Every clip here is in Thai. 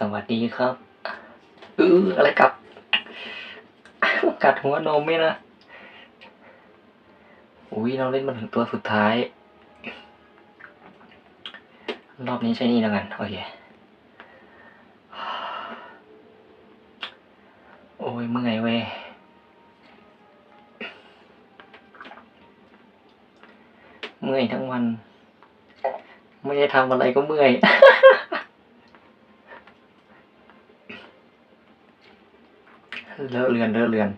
สวัสดีครับเอออะไรกัดกัดหัวนมไหมนะ อุ้ยเราเล่นมาถึงตัวสุดท้าย รอบนี้ใช้นี่แล้วกัน โอเค โอ้ยเมื่อยเว้ยเมื่อยทั้งวัน ไม่ได้ทำอะไรก็เมื่อย เลอะเลือนเลอะเลือน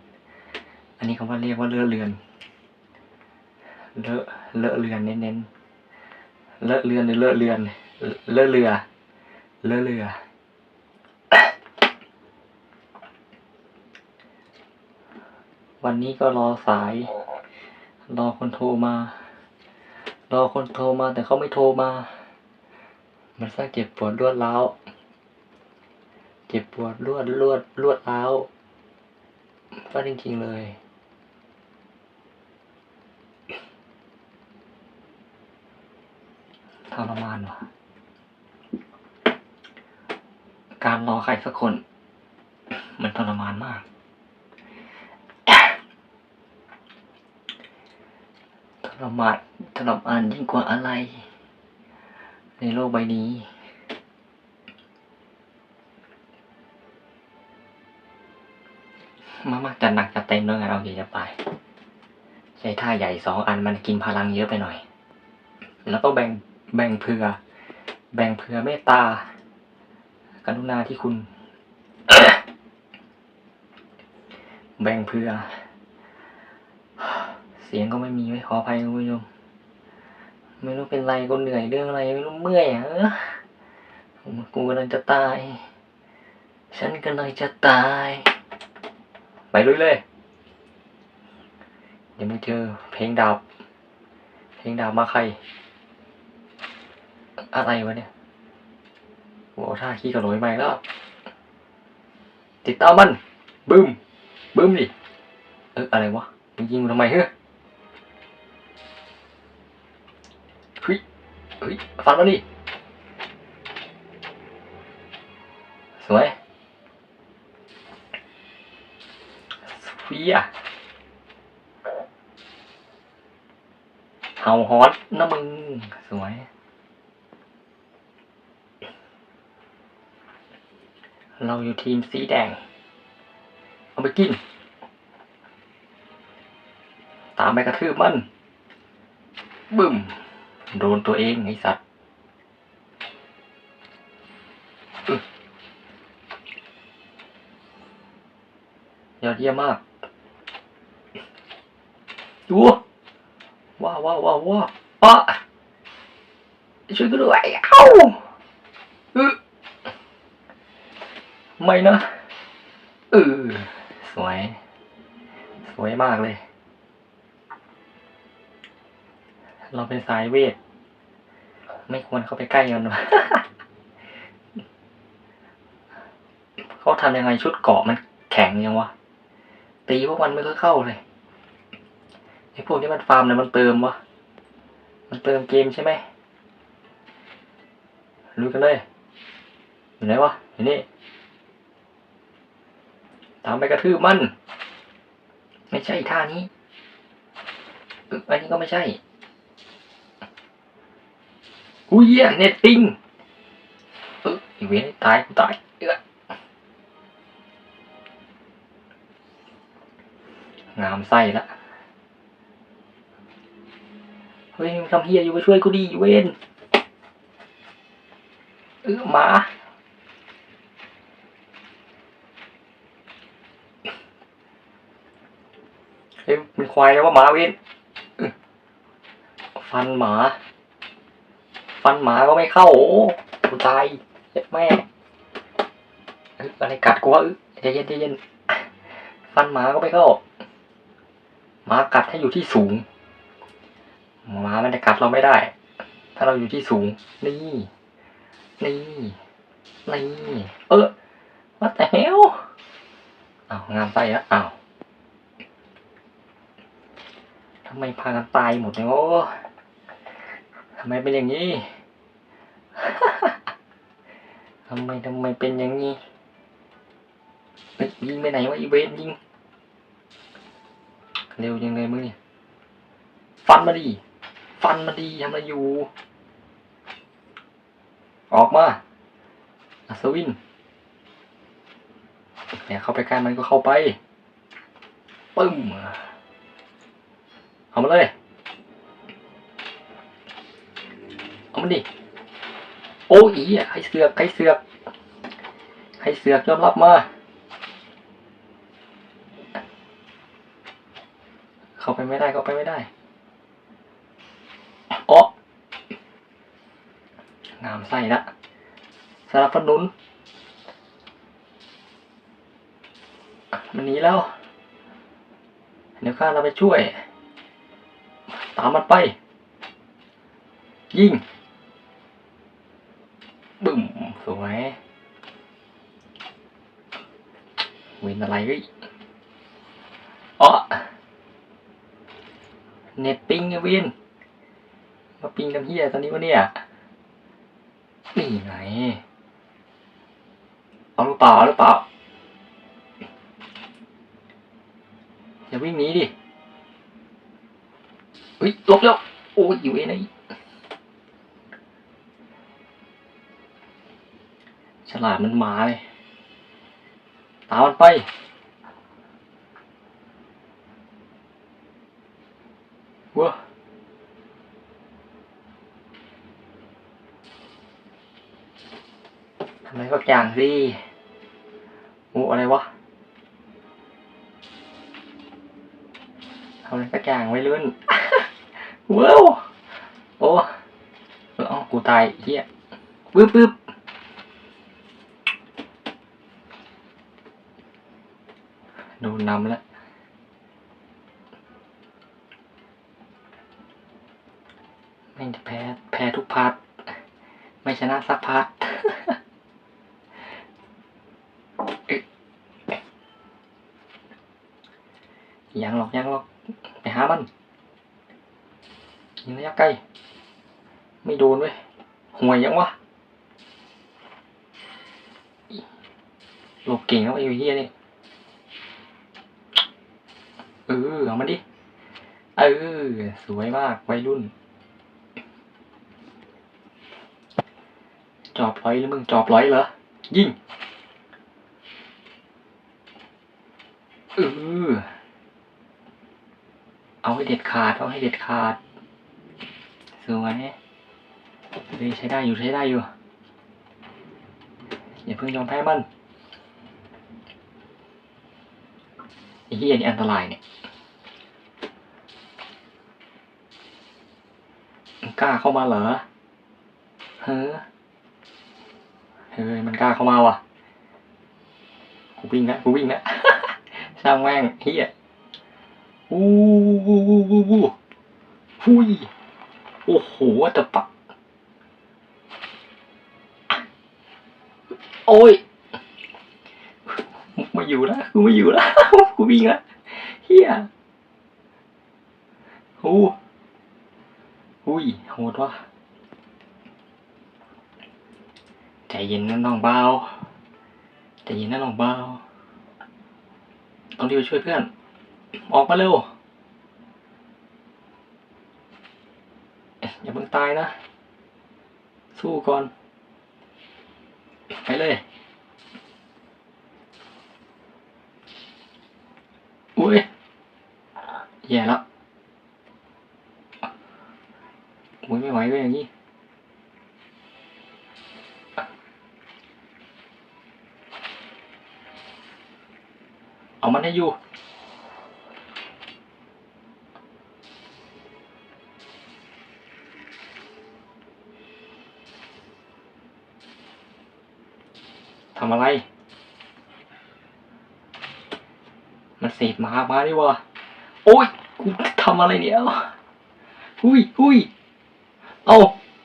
อันนี้เขาว่าเรียกว่าเลอะเลือน เลอะเลอะเลือนเน้นๆเลอะเลือนหรือเลอะเลือน เลอะเรือ เลอะเรือวันนี้ก็รอสาย รอคนโทรมา รอคนโทรมาแต่เขาไม่โทรมา มันสร้างเจ็บปวดรวดร้าว เจ็บปวดรวดรวดรวดร้าว ก็จริงๆเลยทรมานว่ะ การรอใครสักคน มันทรมานมาก ทรมานทรมานยิ่งกว่าอะไร ในโลกใบนี้ มามาจัดหนักจัดเต็มด้วยไงเราเดี๋ยวจะไป ใช้ท่าใหญ่สองอันมันกินพลังเยอะไปหน่อย แล้วก็แบ่งแบ่งเผื่อ แบ่งเผื่อเมตตากรุณาที่คุณ แบ่งเผื่อ เสียงก็ไม่มีไม่ขออภัยคุณผู้ชมไม่รู้เป็นไรก็เหนื่อยเรื่องอะไรไม่รู้เมื่อยอะเออกูกำลังจะตาย ฉันกำลังจะตาย ไปลุยเลย เดี๋ยวไม่เจอเพลงดาบเพลงดาบมาใคร อะไรวะเนี่ยโอ้ท่าขี้กระโดดใหม่แล้ว ติดตามมัน บึ้ม บึ้มดิ เอออะไรวะมึงยิงกูทำไมเฮ้ยเฮ้ยเฮ้ยฟันมาดิสวย เฟียเหาฮอตนะมึง สวย เราอยู่ทีมสีแดง เอาไปกิน ตามไปกระทืบมัน บึ้ม โดนตัวเองไอสัตว์ยอดเยี่ยมมาก ดูว้าวว้าวว้าวว้าวอะช่วยกูด้วยเอ้าอไม่นะเออสวย สวยมากเลย เราเป็นสายเวท ไม่ควรเข้าไปใกล้มันวะเขาทำยังไงชุดเกาะมันแข็งยังวะ ตีพวกมันไม่เคยเข้าเลย อ้พวกที่มันฟาร์มเนี่ยมันเติมวะมันเติมเกมใช่ไหมรู้กันเลยอยู่ไหนวะอยู่นี่ตามไปกระทืบมัน ไม่ใช่ท่านี้อึอันนี้ก็ไม่ใช่อุ้ยเหี้ยเน็ตติ้งเอออีเวนต์ตายกูตายเอองามไส้ละ เฮ้ยทำเฮียอยู่ไปช่วยกูดีเวนเออหมาเฮ้ยเป็นควายแล้วว่าหมาเวนอื้อฟันหมา ฟันหมาก็ไม่เข้าโอ้กูตายเจ็บแม่เอ้ยอะไรกัดกูวะเอ้ยใจเย็นใจเย็นฟันหมาก็ไม่เข้าหมากัดให้อยู่ที่สูง หมามันจะกัดเราไม่ได้ ถ้าเราอยู่ที่สูง นี่ นี่ นี่ เออว่าแต่เฮลอ้าวงามไส้อะอ้าวทำไมพากันตายหมดเนี่ยโอ้ทำไมเป็นอย่างนี้ทำไมทำไมเป็นอย่างนี้ยยิงไปไหนวะอีเวนยิง เร็วยังไงมึงเนี่ย ฟันมาดี ฟันมาดีทำอะไรอยู่ ออกมาอัศวินเนี่ยเข้าไปใกล้มันก็เข้าไป ปึ้มเอามาเลย เอามันดิ โอ้ยอะใครเสือกใครเสือกใครเสือกยอมรับมาเข้าไปไม่ได้เข้าไปไม่ได้อ๋องามไส้ละสนับสนุน มันหนีแล้ว เดี๋ยวข้าเราไปช่วย ตามมันไป ยิง บึ้ม สวยวินอะไรเฮ้ยอ๋อเน็ตปิงไงวิน มาปิงกันเฮียตอนนี้วะเนี่ย นี่ไง เอาหรือเปล่าเอาหรือเปล่าอย่าวิ่งหนีดิเฮ้ยลบแล้ว โอ้ยอยู่ไอ้ไหนฉลาดมันมาเลย ตามมันไป ว้าทำไมก็ อย่างสิโอ้อะไรวะทำอะไรก็อย่างไว้รุ่นว้าวโอ้เออเอากูตายเฮียปึ๊บปึ๊บโดนนำแล้วแม่งจะแพ้ แพ้ทุกพาร์ทไม่ชนะสักพาร์ท เอ๊ะ ยังหรอกยังหรอกไปหามันยิงระยะไกลไม่โดนเว้ยห่วยยังวะหลบเก่งแล้วไอ้เหี้ยนี่เออเอามาดิ เออ สวยมากวัยรุ่น จอบร้อยหรือมึงจอบร้อยเหรอ ยิงเออ ให้เด็ดขาดเอาให้เด็ดขาดสวยเฮ้ยใช้ได้อยู่ใช้ได้อยู่ อย่าเพิ่งยอมแพ้มันไอ้เหี้ยนี่อันตรายเนี่ยมันกล้าเข้ามาเหรอเฮ้อเฮ้ยมันกล้าเข้ามาว่ะกูวิ่งนะกูวิ่งนะช่างแม่งเฮีย อู้วูวูวูวูหุยโอ้โหแต่ปักโอ้ยไมาอยู่แล้วกูไม่อยู่แล้วกูวิ่งแล้วเฮียหูหุยโหดวะใจเย็นนะน้องเบาใจเย็นนะน้องเบาต้องรีบไปช่วยเพื่อน ออกมาเร็วอย่าเพิ่งตายนะ สู้ก่อน ไปเลย อุ้ยแย่แล้วอุ้ยไม่ไหวเว้ยอย่างนี้เอามันให้อยู่ ทำอะไร มันเสพหมามาดิวะโอ้ยกูทำอะไรเนี่ยหุยหุยเอา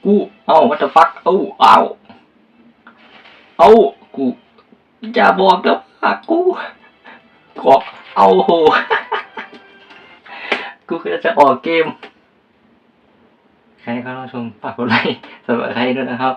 กูเอาวัตฟักเอาเอาเอากูอย่าบอกนะว่ากูกอกเอาโหกูคือจะออกเกม ใครเข้ามาชมฝากกดไลค์สำหรับใครด้วยนะครับ